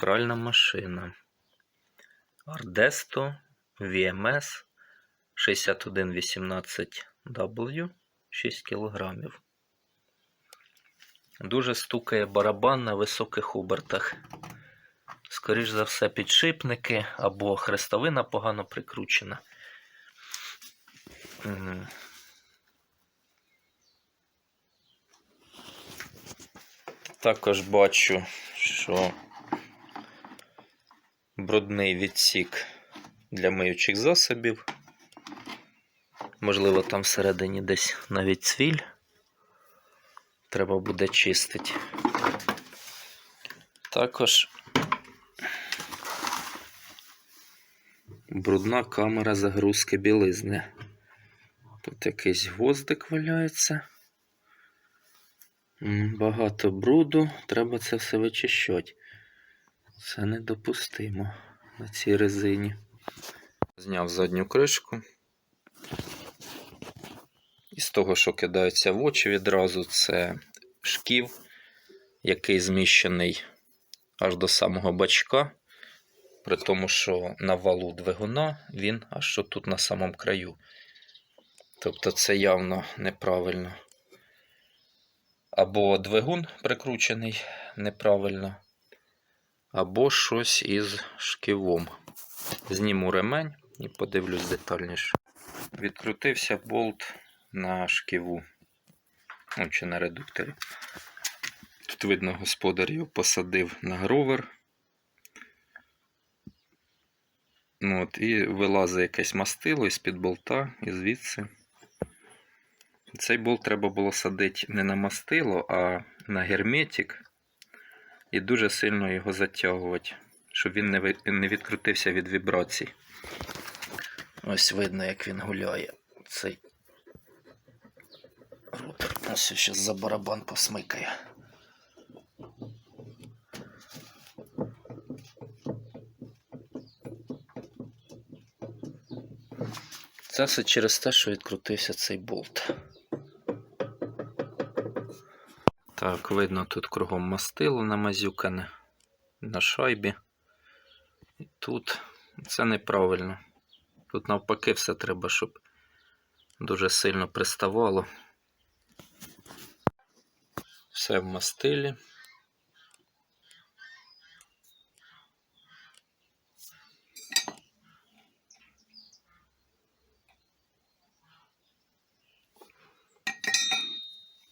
Пральна машина. Ardesto VMS 6118W 6 кг. Дуже стукає барабан на високих обертах. Скоріш за все, підшипники або хрестовина погано прикручена. Також бачу, що брудний відсік для миючих засобів. Можливо, там всередині десь навіть цвіль. Треба буде чистити. Також брудна камера загрузки білизни. Тут якийсь гвоздик валяється. Багато бруду, треба це все вичищати. Це недопустимо на цій резині. Зняв задню кришку. І з того, що кидається в очі відразу, це шків, який зміщений аж до самого бачка. При тому, що на валу двигуна він аж тут на самому краю. Тобто це явно неправильно. Або двигун прикручений неправильно, або щось із шківом. Зніму ремень і подивлюсь детальніше. Відкрутився болт на шківу, ну, чи на редукторі. Тут видно, господар його посадив на гровер. Ну, от, і вилазить якесь мастило із-під болта, і звідси. Цей болт треба було садити не на мастило, а на герметик. І дуже сильно його затягувати, щоб він не відкрутився від вібрацій. Ось видно, як він гуляє. Цей ротор. Ось зараз за барабан посмикає. Це все через те, що відкрутився цей болт. Так, видно тут кругом мастило намазюкане на шайбі. І тут це неправильно. Тут навпаки все треба, щоб дуже сильно приставало. Все в мастилі.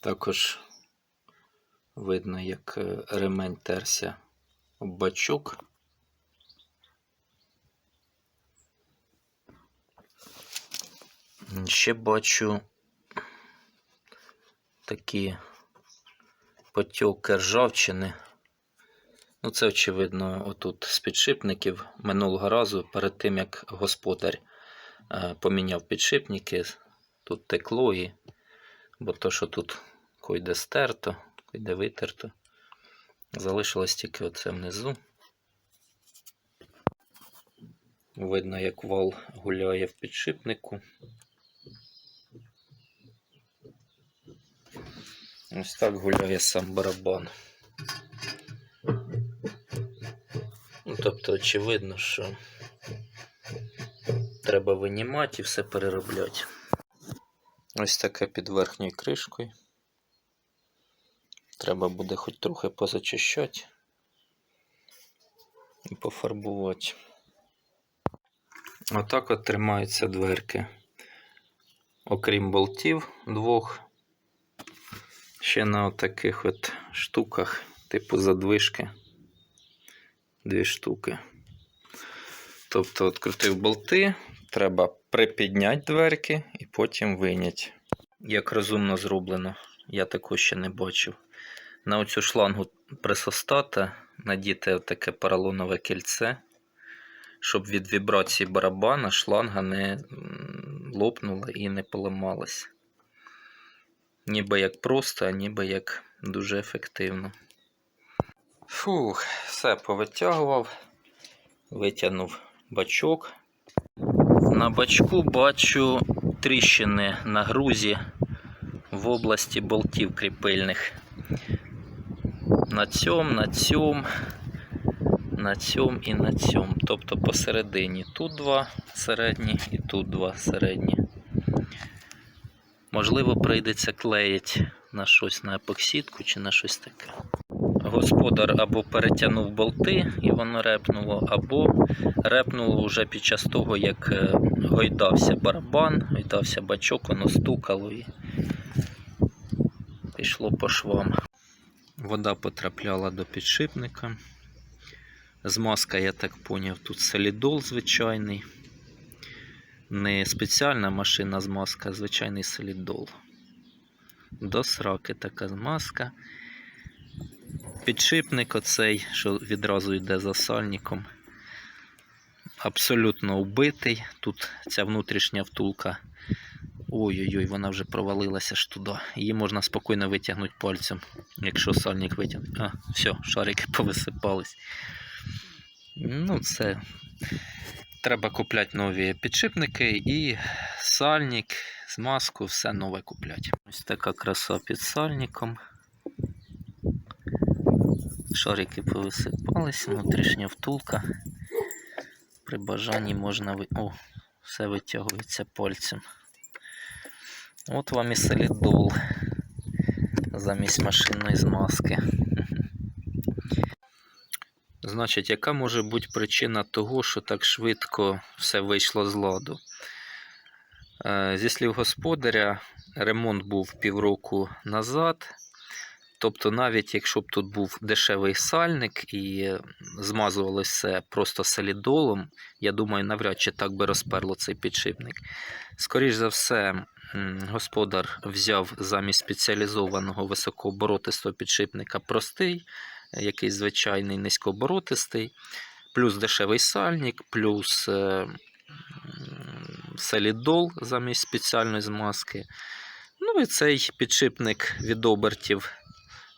Також видно, як е, ремень терся бачок. Ще бачу такі потьоки ржавчини. Ну, це, очевидно, отут з підшипників минулого разу, перед тим як господар е, поміняв підшипники, тут текло і, бо то, що тут койде стерто, койде витерто, залишилось тільки оце внизу. Видно, як вал гуляє в підшипнику. Ось так гуляє сам барабан. Ну, тобто, очевидно, що треба винімати і все переробляти. Ось таке під верхньою кришкою. Треба буде хоч трохи позачищати і пофарбувати. Отак от тримаються дверки. Окрім болтів двох, ще на таких от штуках, типу задвижки. Дві штуки. Тобто, відкрутив болти, треба припідняти дверки і потім виняти. Як розумно зроблено, я такого ще не бачив. На оцю шлангу присостата надіти таке поролонове кільце, щоб від вібрації барабана шланга не лопнула і не поламалась. Ніби як просто, а ніби як дуже ефективно. Фух, все повитягував, витягнув бачок. На бачку бачу тріщини на грузі в області болтів кріпильних. На цьому, на цьому, на цьому і на цьому. Тобто посередині тут два середні і тут два середні. Можливо, прийдеться клеїть на щось на епоксидку чи на щось таке. Господар або перетягнув болти і воно репнуло, або репнуло вже під час того, як е, гойдався барабан, гойдався бачок, воно стукало і пішло по швам. Вода потрапляла до підшипника. Змазка, я так поняв, тут солідол звичайний. Не спеціальна машина змазка, а звичайний солідол. До сраки така змазка. Підшипник оцей, що відразу йде за сальником. Абсолютно убитий. Тут ця внутрішня втулка. Ой-ой-ой, вона вже провалилася ж туди. Її можна спокійно витягнути пальцем, якщо сальник витягне. А, все, шарики повисипались. Ну, це треба купляти нові підшипники і сальник, змазку, все нове купляти. Ось така краса під сальником. Шарики повисипались, внутрішня втулка. При бажанні можна. О, все витягується пальцем. От вам і солідол замість машинної змазки. Значить, яка може бути причина того, що так швидко все вийшло з ладу? Е, Зі слів господаря, ремонт був півроку назад. Тобто, навіть якщо б тут був дешевий сальник і змазувалося просто солідолом, я думаю, навряд чи так би розперло цей підшипник. Скоріш за все, господар взяв замість спеціалізованого високооборотистого підшипника простий, якийсь звичайний низькооборотистий, плюс дешевий сальник, плюс е, м, солідол замість спеціальної змазки. Ну і цей підшипник від обертів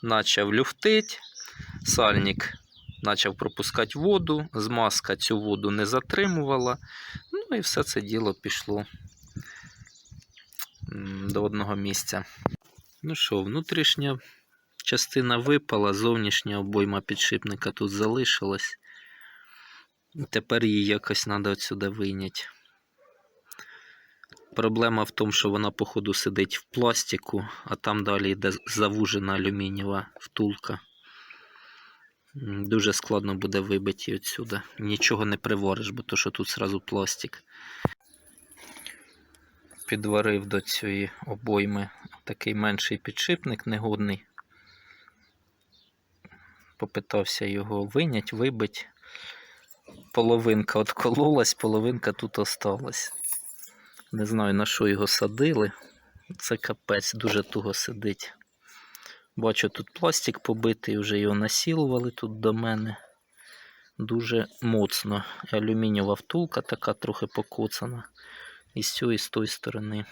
почав люфтить, сальник почав пропускати воду, змазка цю воду не затримувала. Ну і все це діло пішло до одного місця. Ну що, внутрішня частина випала, зовнішня обойма підшипника тут залишилась. Тепер її якось треба отсюди вийняти. Проблема в тому, що вона, походу, сидить в пластику, а там далі йде завужена алюмінієва втулка. Дуже складно буде вибити її відсюди. Нічого не привариш, бо то, що тут зразу пластик. Підварив до цієї обойми такий менший підшипник негодний. Попитався його виняти, вибити. Половинка откололась, половинка тут осталась. Не знаю на що його садили. Це капець, дуже туго сидить. Бачу, тут пластик побитий, вже його насілували тут до мене. Дуже моцно. І Алюмінієва втулка така трохи покоцана. І з цієї і з тої сторони.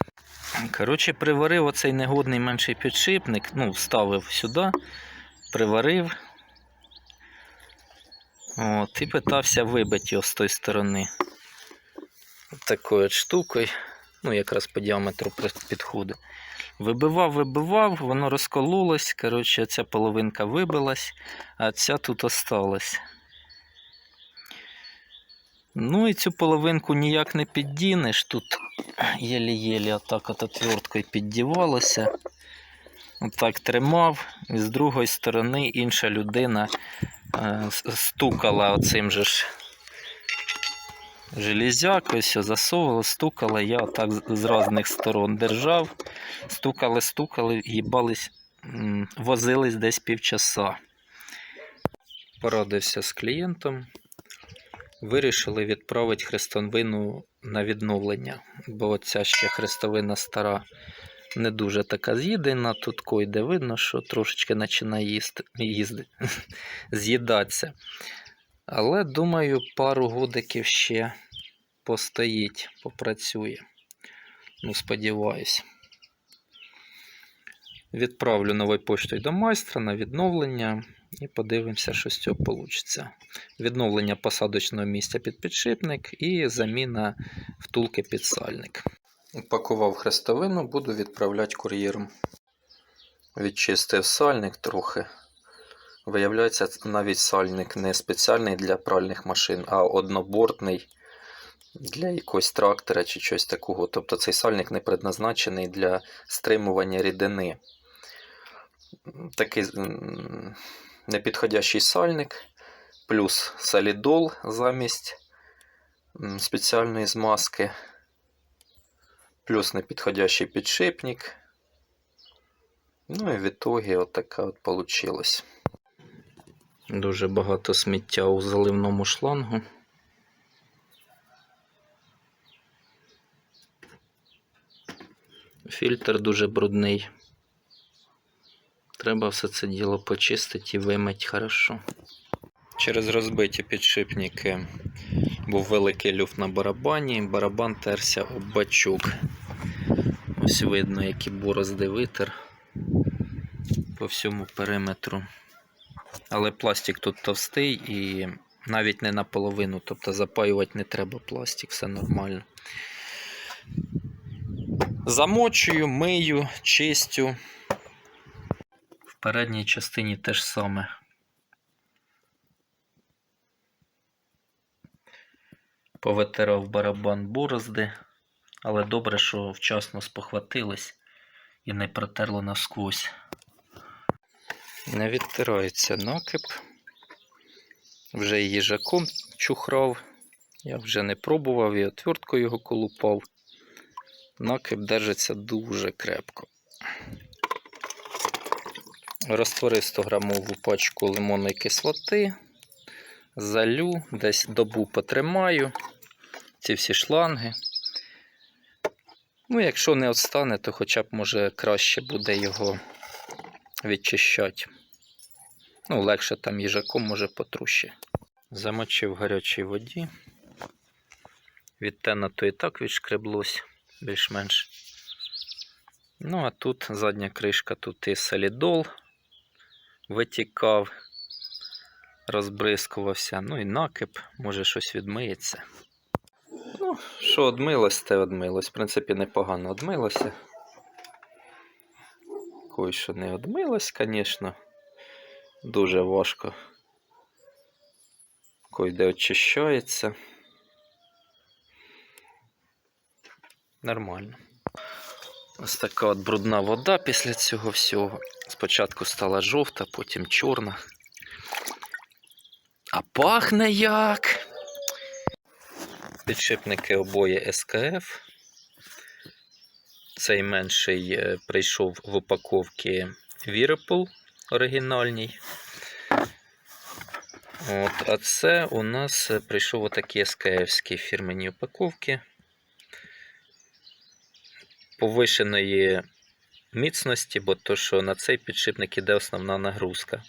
Коротше, приварив оцей негодний менший підшипник. Ну, вставив сюди, приварив. От, і питався вибити його з тої сторони такою от штукою, ну якраз по діаметру підходить. Вибивав, вибивав, воно розкололось. Коротше, ця половинка вибилась, а ця тут осталась. Ну і цю половинку ніяк не піддінеш. Тут єлі-єлі отак от отверткою піддівалося. Отак тримав, і з другої сторони інша людина е, стукала оцим же ж железяк, ось засовувала, стукала, я так з з різних сторон держав, стукали, стукали, їбались, возились десь півчаса. Порадився з клієнтом. Вирішили відправити хрестовину на відновлення, бо ця ще хрестовина стара не дуже така з'їдена. Тут койде видно, що трошечки починає їсти, їздити, з'їдатися. Але думаю, пару годиків ще постоїть, попрацює. Ну, сподіваюсь. Відправлю новою поштою до майстра на відновлення і подивимося, що з цього вийде. Відновлення посадочного місця під підшипник і заміна втулки під сальник. Упакував хрестовину, буду відправляти кур'єром. Відчистив сальник трохи. Виявляється, навіть сальник не спеціальний для пральних машин, а однобортний для якогось трактора чи щось такого. Тобто цей сальник не предназначений для стримування рідини. Такий непідходящий сальник, плюс солідол замість спеціальної змазки, плюс непідходящий підшипник. Ну і в ітогі така от получилось. Дуже багато сміття у заливному шлангу. Фільтр дуже брудний. Треба все це діло почистити і вимити хорошо. Через розбиті підшипники був великий люфт на барабані, барабан терся об бачок. Ось видно, які борозди витер по всьому периметру. Але пластик тут товстий і навіть не наполовину, тобто запаювати не треба пластик, все нормально. Замочую, мию, чистю. В передній частині те ж саме. Повитирав барабан борозди, але добре, що вчасно спохватились і не протерло насквозь. Не відтирається накип. Вже їжаком чухрав. Я вже не пробував і отверткою його колупав. Накип держиться дуже крепко. Розтвори 100 грамову пачку лимонної кислоти. Залю, десь добу потримаю. Ці всі шланги. Ну, якщо не отстане, то хоча б може краще буде його відчищати. Ну, легше там їжаком може потруще. Замочив в гарячій воді. Від то і так відшкреблось більш-менш. Ну, а тут задня кришка, тут і солідол витікав, розбризкувався. Ну і накип, може щось відмиється. Ну, що одмилось, те одмилось. В принципі, непогано одмилося. Кой що не одмилось, звісно. Дуже важко. Кой де очищається. Нормально. Ось така от брудна вода після цього всього. Спочатку стала жовта, потім чорна. А пахне як. Підшипники обоє СКФ. Цей менший е, прийшов в упаковці Whirlpool оригінальній. От, а це у нас е, прийшов отакі СКФські фірмені упаковки повишеної міцності, бо то, що на цей підшипник іде основна нагрузка.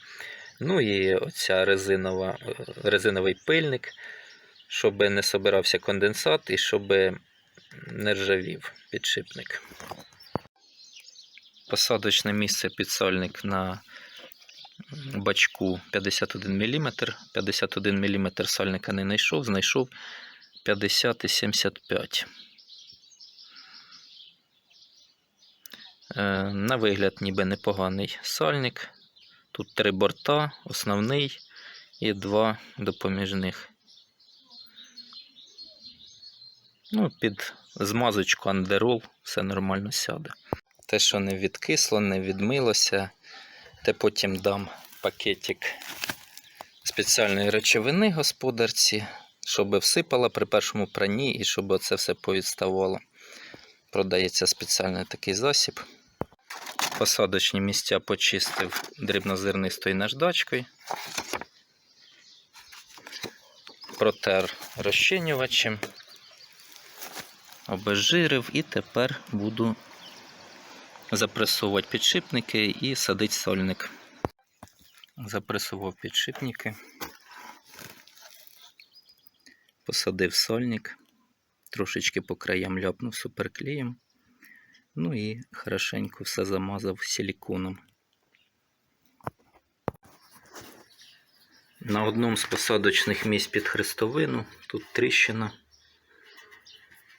Ну і оця резинова, резиновий пильник, щоб не собирався конденсат і щоб не ржавів підшипник. Посадочне місце підсольник на бачку 51 мм. 51 мм сальника не знайшов, знайшов 50 і 75 Е, На вигляд ніби непоганий сальник. Тут три борта, основний і два допоміжних. Ну, під змазочку андерол все нормально сяде. Те, що не відкисло, не відмилося, те потім дам пакетик спеціальної речовини господарці, щоб всипала при першому пранні і щоб це все повідставало. Продається спеціальний такий засіб. Посадочні місця почистив дрібнозернистою наждачкою. Протер розчинювачем, обезжирив і тепер буду запресовувати підшипники і садити сольник. Запресував підшипники, посадив сольник, трошечки по краям ляпнув суперклеєм. Ну і хорошенько все замазав силіконом. На одному з посадочних місць під хрестовину, тут тріщина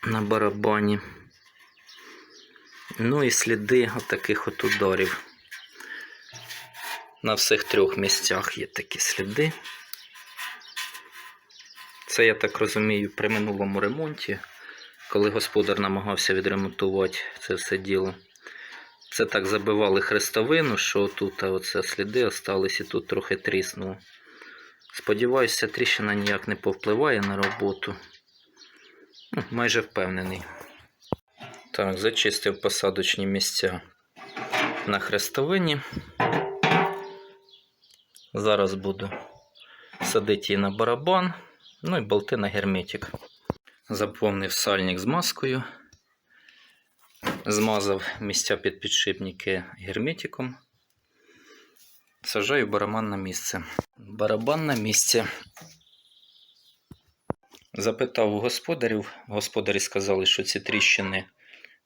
на барабані. Ну і сліди отаких от ударів. На всіх трьох місцях є такі сліди. Це, я так розумію, при минулому ремонті, коли господар намагався відремонтувати це все діло. Це так забивали хрестовину, що тут оце сліди остались і тут трохи тріснуло. Сподіваюся, тріщина ніяк не повпливає на роботу. Ну, майже впевнений. Так, зачистив посадочні місця на хрестовині. Зараз буду садити її на барабан, ну і болти на герметик. Заповнив сальник з маскою. Змазав місця під підшипники герметиком. Сажаю барабан на місце. Барабан на місце. Запитав у господарів. Господарі сказали, що ці тріщини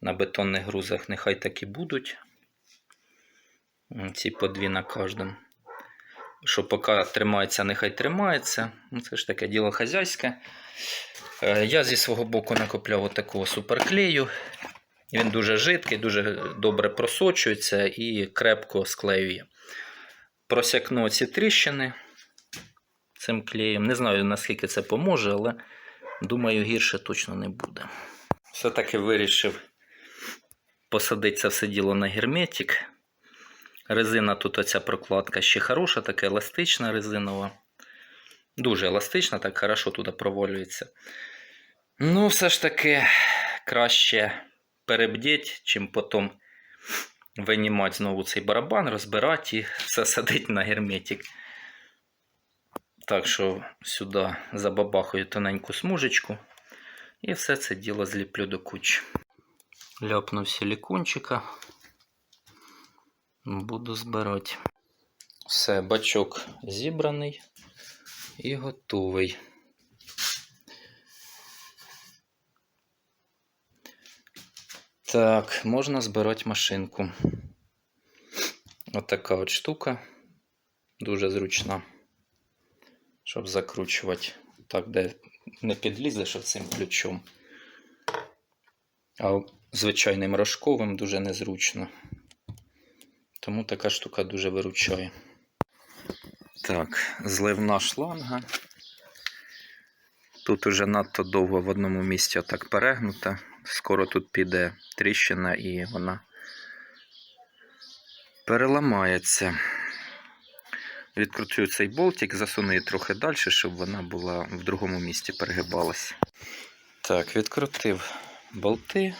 на бетонних грузах нехай так і будуть. Ці по дві на кожному. Що поки тримається, нехай тримається. Ну, Це ж таке діло хазяйське. Е, Я зі свого боку накопляв отакого суперклею. Він дуже жидкий, дуже добре просочується і крепко склеює. Просякну ці тріщини цим клеєм. Не знаю, наскільки це поможе, але думаю, гірше точно не буде. Все-таки вирішив посадити це все діло на герметик. Резина тут оця прокладка ще хороша, така еластична резинова. Дуже еластична, так хорошо туди провалюється. Ну, все ж таки краще перебдіть, чим потім винімати знову цей барабан, розбирати і все садити на герметик. Так що сюди забабахаю тоненьку смужечку і все це діло зліплю до кучі. Ляпнув силікончика. Буду збирати. Все, бачок зібраний і готовий. Так, можна збирати машинку. Отака от штука. Дуже зручна. Щоб закручувати так, де не підлізеш цим ключом. А звичайним рожковим дуже незручно. Тому така штука дуже виручає. Так, зливна шланга. Тут уже надто довго в одному місці отак перегнута. Скоро тут піде тріщина і вона переламається. Відкручую цей болтик, засуну її трохи далі, щоб вона була в другому місці перегибалась. Так, відкрутив болти,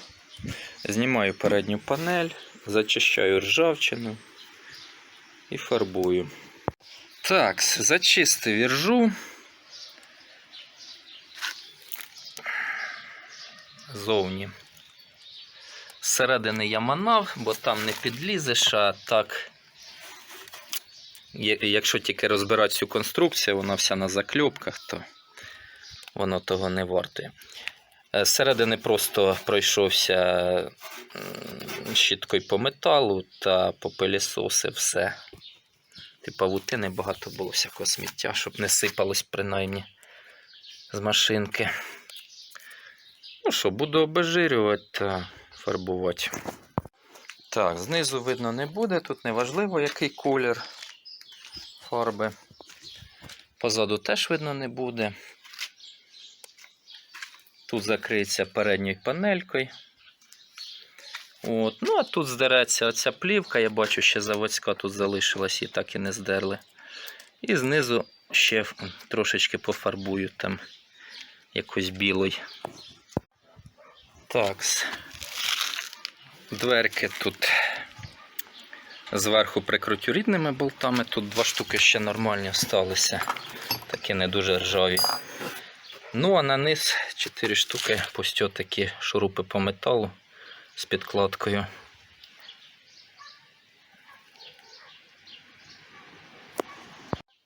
знімаю передню панель, зачищаю ржавчину і фарбую. Так, зачистив іржу. Зовні. Зсередини я манав, бо там не підлізеш, а так. Якщо тільки розбирати цю конструкцію, вона вся на закльопках, то воно того не вартує. Е, Зсередини просто пройшовся щіткою по металу та попилісосив все. Ти павутини багато було всякого сміття, щоб не сипалось принаймні з машинки. Ну що, буду обезжирювати та фарбувати. Так, знизу видно не буде, тут не важливо, який колір фарби. Позаду теж видно не буде. Тут закриється передньою панелькою. От. Ну, а тут здереться оця плівка, я бачу, ще заводська тут залишилась і так і не здерли. І знизу ще трошечки пофарбую там якось білий. Так. Дверки тут зверху прикрутю рідними болтами. Тут два штуки ще нормальні сталися. Такі не дуже ржаві. Ну, а на низ 4 штуки пустю такі шурупи по металу з підкладкою.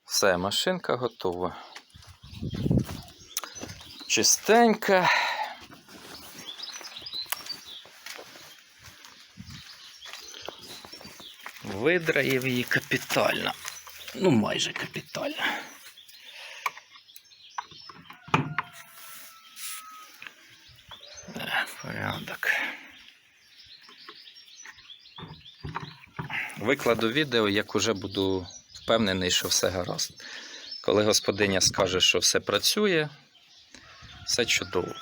Все, машинка готова. Чистенька. Видраїв її капітально. Ну, майже капітально. Порядок. Викладу відео, як уже буду впевнений, що все гаразд. Коли господиня скаже, що все працює, все чудово.